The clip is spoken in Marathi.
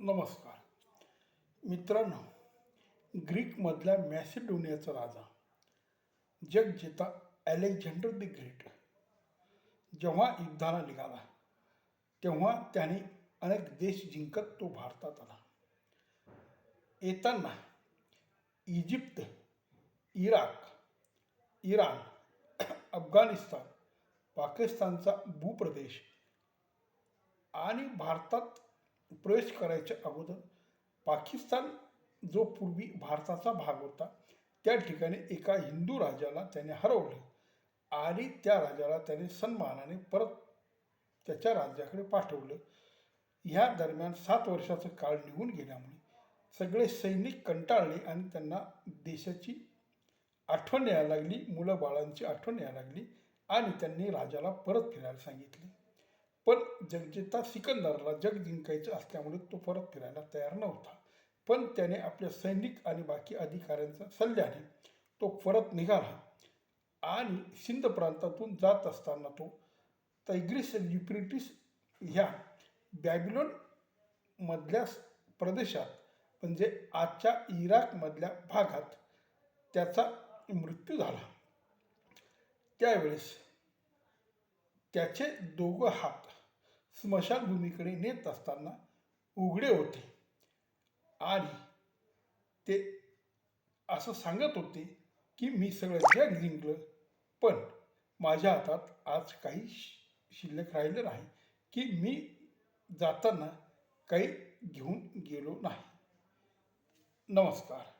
नमस्कार. मित्रांनो ग्रीकमधल्या मॅसिडोनियाचा राजा जगजेता अलेक्झांडर द ग्रेट जेव्हा युद्धाला निघाला तेव्हा त्याने अनेक देश जिंकत तो भारतात आला. येताना इजिप्त इराक इराण अफगाणिस्तान पाकिस्तानचा भूप्रदेश आणि भारतात प्रवेश करायच्या अगोदर पाकिस्तान जो पूर्वी भारताचा भाग होता त्या ठिकाणी एका हिंदू राजाला त्याने हरवलं. आणि त्या राजाला त्याने सन्मानाने परत त्याच्या राज्याकडे पाठवलं. ह्या दरम्यान सात वर्षाचं काळ निघून गेल्यामुळे सगळे सैनिक कंटाळले आणि त्यांना देशाची आठवण यायला लागली मुलं बाळांची आठवण यायला लागली आणि त्यांनी राजाला परत फिरायला सांगितले. पण जगजेता सिकंदरला जग जिंकायचं असल्यामुळे तो परत फिरायला तयार नव्हता. पण त्याने आपल्या सैनिक आणि बाकी अधिकाऱ्यांच्या सल्ल्याने तो परत निघाला आणि सिंध प्रांतातून जात असताना तो तैग्रिस युप्रिटिस ह्या बॅबिलोन मधल्या प्रदेशात म्हणजे आजच्या इराकमधल्या भागात त्याचा मृत्यू झाला. त्यावेळेस त्याचे दोघं हात स्मशानभूमीकडे नेत असताना उघडे होते. आणि ते असं सांगत होते की मी सगळं जग जिंकलं पण माझ्या हातात आज काही शि- शिल्लक राहिलं नाही की मी जाताना काही घेऊन गेलो नाही. नमस्कार.